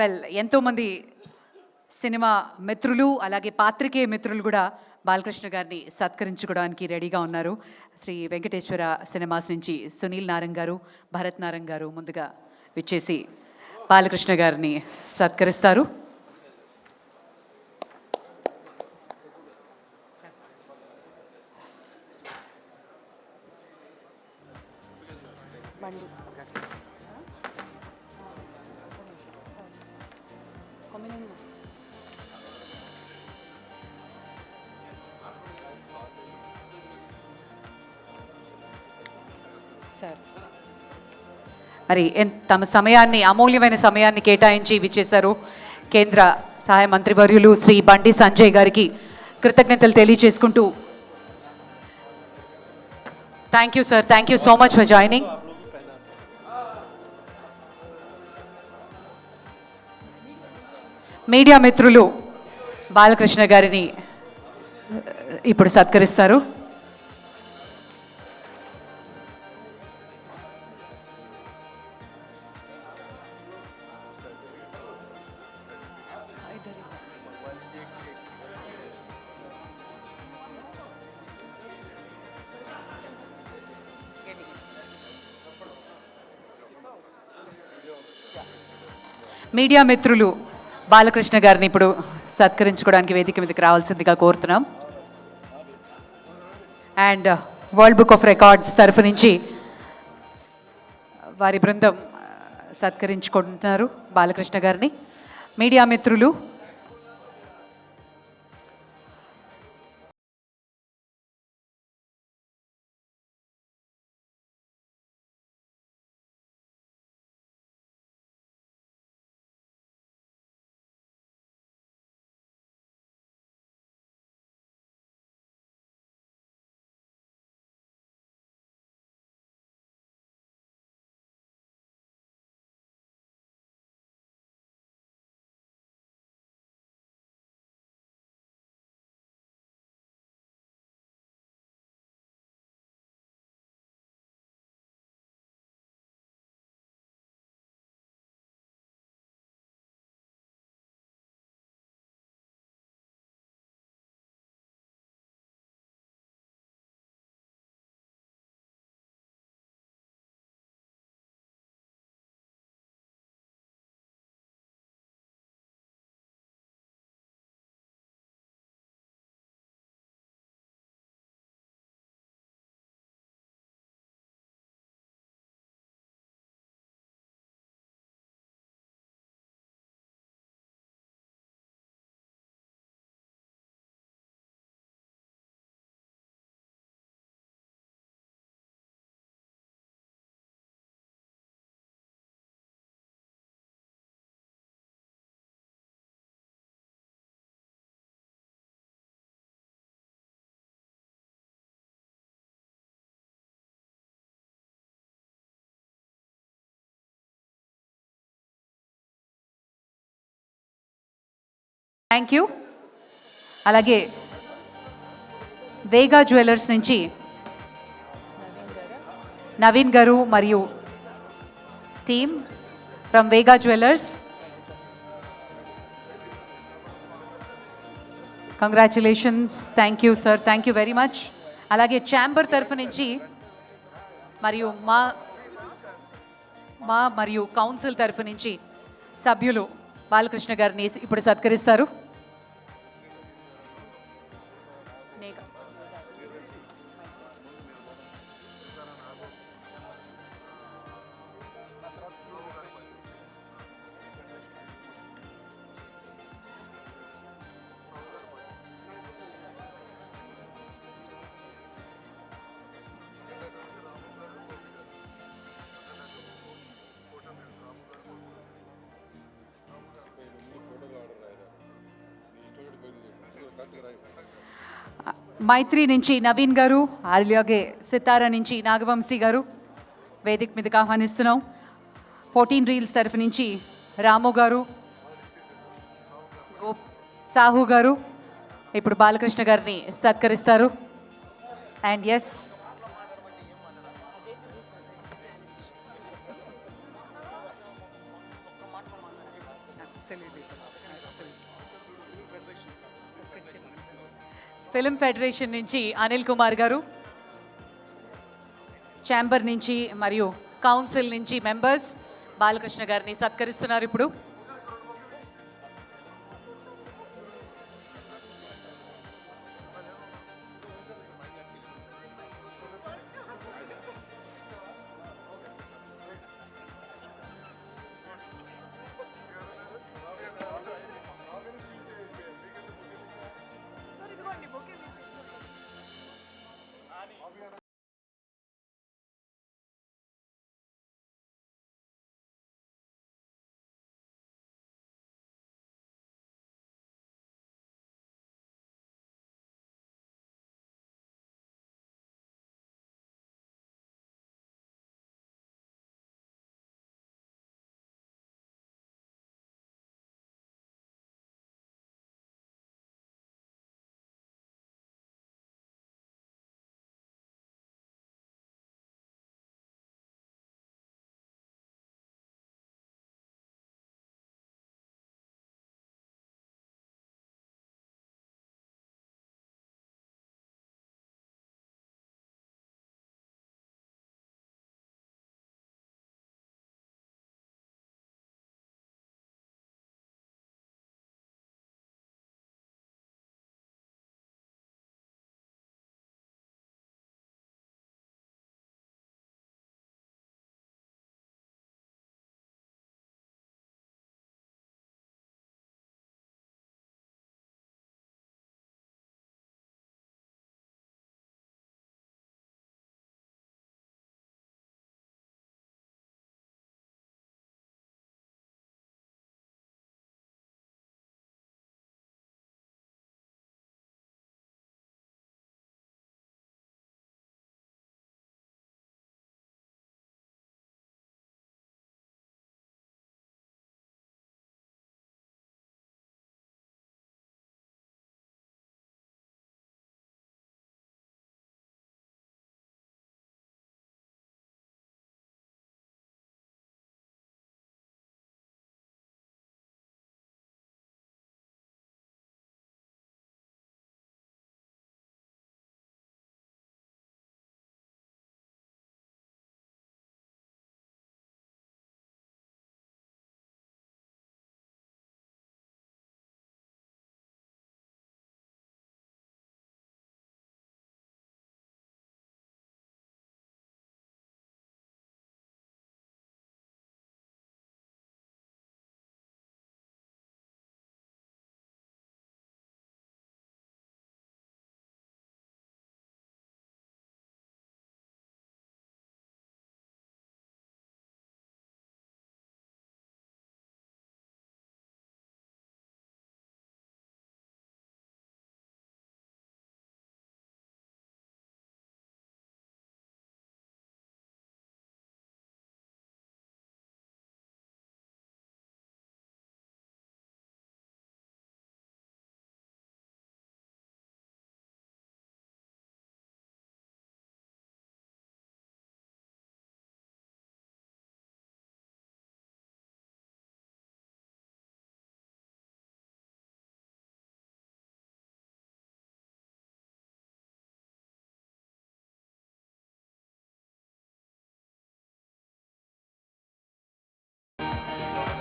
Well ఎంతోమంది cinema మిత్రులు అలాగే పాత్రికేయ మిత్రులు కూడా బాలకృష్ణ గారిని సత్కరించుకోవడానికి రెడీగా ఉన్నారు. శ్రీ వెంకటేశ్వర సినిమాస్ నుంచి సునీల్ నారంగ్ గారు భరత్ నారంగ్ గారు ముందుగా విచ్చేసి బాలకృష్ణ గారిని సత్కరిస్తారు. సార్ మరి తమ సమయాన్ని అమూల్యమైన సమయాన్ని కేటాయించి విచ్చేశారు కేంద్ర సహాయ మంత్రివర్యులు శ్రీ బండి సంజయ్ గారికి కృతజ్ఞతలు తెలియజేసుకుంటూ. Thank you sir thank you so much for joining media మిత్రులు బాలకృష్ణ గారిని ఇప్పుడు సత్కరిస్తారు. మీడియా మిత్రులు బాలకృష్ణ గారిని ఇప్పుడు సత్కరించుకోవడానికి వేదిక మీదకి రావాల్సిందిగా కోరుతున్నాం. And world book of records తరఫు నుంచి వారి బృందం uh, సత్కరించుకుంటున్నారు బాలకృష్ణ గారిని. మీడియా మిత్రులు థ్యాంక్ యూ అలాగే వేగా జ్యువెలర్స్ నుంచి నవీన్ గారు మరియు team from Vega jewellers congratulations thank you sir thank you very much అలాగే ఛాంబర్ తరఫు నుంచి మరియు మా మా మరియు కౌన్సిల్ తరఫు నుంచి సభ్యులు బాలకృష్ణ గారిని ఇప్పుడు సత్కరిస్తారు. మైత్రి నుంచి నవీన్ గారు అలాగే సితార నుంచి నాగవంశీ గారు వేదిక మీదకి ఆహ్వానిస్తున్నాం. ఫోర్టీన్ రీల్స్ తరఫు నుంచి రాము గారు సాహు గారు ఇప్పుడు బాలకృష్ణ గారిని సత్కరిస్తారు. అండ్ ఎస్ ఫిలిం ఫెడరేషన్ నుంచి అనిల్ కుమార్ గారు ఛాంబర్ నుంచి మరియు కౌన్సిల్ నుంచి మెంబర్స్ బాలకృష్ణ గారిని సత్కరిస్తున్నారు ఇప్పుడు.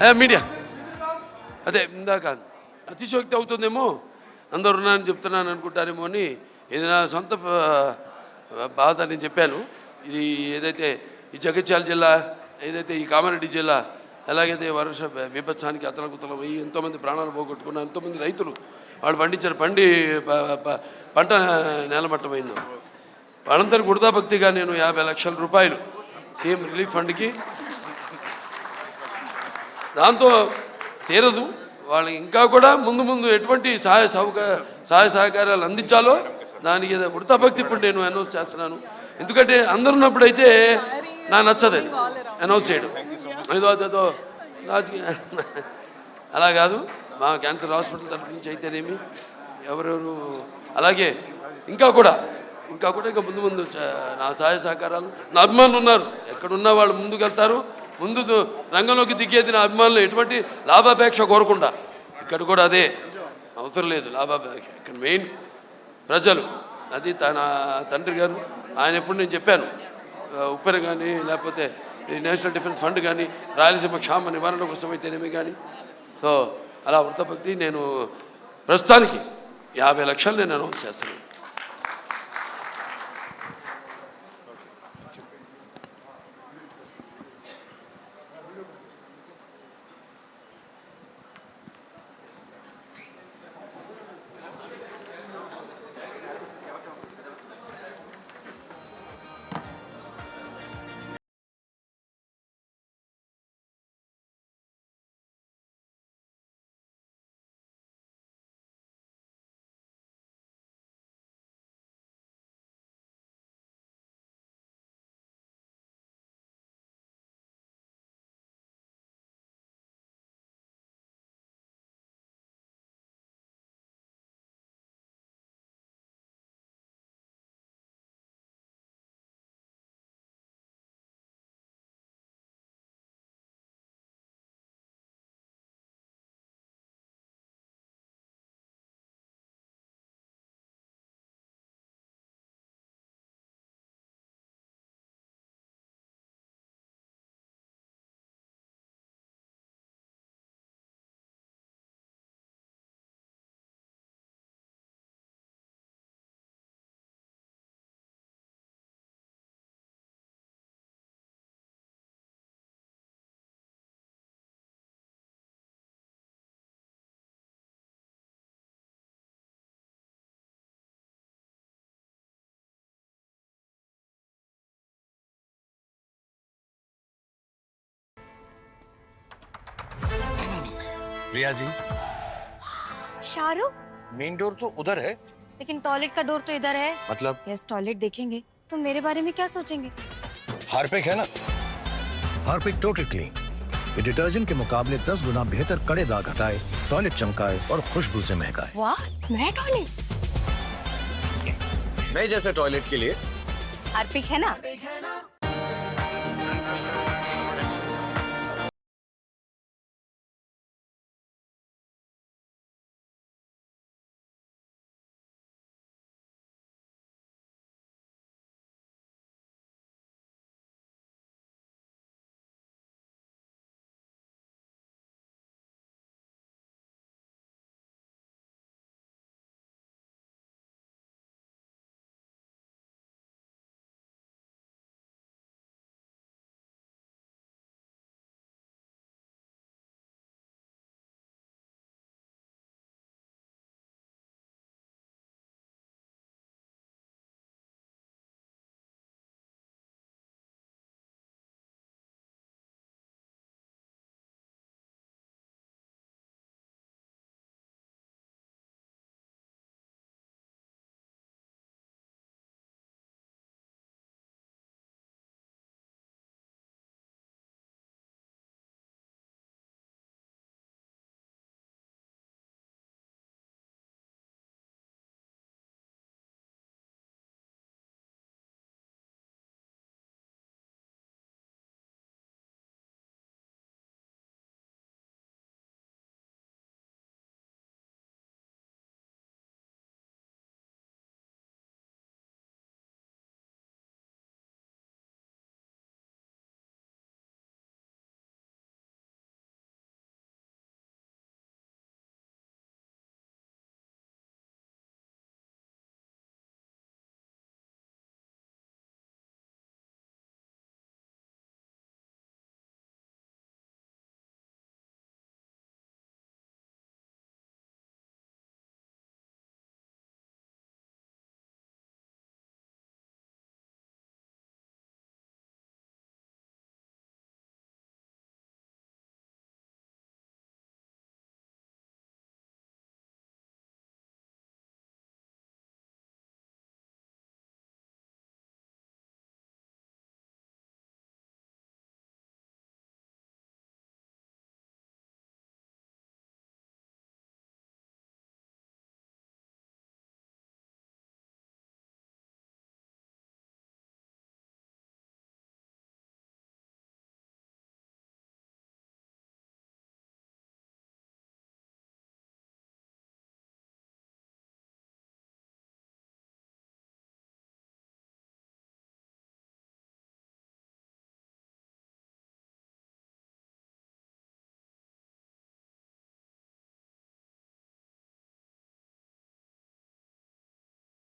Eh, మీడియా అదే ఇందాక అతిశోక్తి అవుతుందేమో అందరు ఉన్నారని చెప్తున్నాను అనుకుంటారేమో అని ఇది నా సొంత బాధ నేను చెప్పాను. ఇది ఏదైతే ఈ జగిత్యాల జిల్లా ఏదైతే ఈ కామారెడ్డి జిల్లా ఎలాగైతే వర్ష బీభత్సానికి అతలకుతలం అయ్యి ఎంతోమంది ప్రాణాలు పోగొట్టుకున్నారు ఎంతోమంది రైతులు వాళ్ళు పండించిన పండి పంట నేలమట్టమైందో. వాళ్ళందరూ గుడదాభక్తిగా నేను యాభై లక్షల రూపాయలు సీఎం రిలీఫ్ ఫండ్కి దాంతో తీరదు. వాళ్ళు ఇంకా కూడా ముందు ముందు ఎటువంటి సహాయ సహకార సహాయ సహకారాలు అందించాలో దానికి ఏదో వృత్తాభక్తి ఇప్పుడు నేను అనౌన్స్ చేస్తున్నాను. ఎందుకంటే అందరు ఉన్నప్పుడైతే నా నచ్చదు అనౌన్స్ చేయడం. ఏదో అదేదో రాజకీయ అలా కాదు. మా క్యాన్సర్ హాస్పిటల్ తరఫు నుంచి అయితేనేమి ఎవరెవరు అలాగే ఇంకా కూడా ఇంకా కూడా ఇంకా ముందు ముందు నా సహాయ సహకారాలు నా అభిమానులు ఉన్నారు. ఎక్కడున్నా వాళ్ళు ముందుకు వెళ్తారు ముందు రంగంలోకి దిగేది నా అభిమానులు ఎటువంటి లాభాపేక్ష కోరకుండా. ఇక్కడ కూడా అదే. అవసరం లేదు లాభాపేక్ష. ఇక్కడ మెయిన్ ప్రజలు. అది తన తండ్రి గారు. ఆయన ఎప్పుడు నేను చెప్పాను. ఉప్పెన కానీ లేకపోతే ఈ నేషనల్ డిఫెన్స్ ఫండ్ కానీ రాయలసీమ క్షామ నివారణ కోసం అయితేనేమి కానీ సో అలా వృత్తపత్తి నేను ప్రస్తుతానికి యాభై లక్షలు నేను అనౌన్స్ చేస్తున్నాను. रिया जी। शाहरुख? मेन डोर तो उधर है। लेकिन टॉयलेट का डोर तो इधर है। मतलब? यस टॉयलेट देखेंगे। तो मेरे बारे में क्या सोचेंगे? हार्पिक है ना? हार्पिक टोटल क्लीन ये डिटर्जेंट के मुकाबले 10 गुना बेहतर कड़े दाग हटाए टॉयलेट चमकाए और खुशबू से महकाए। वाह मैं टॉयलेट। मैं जैसे टॉयलेट के लिए। हार्पिक है ना?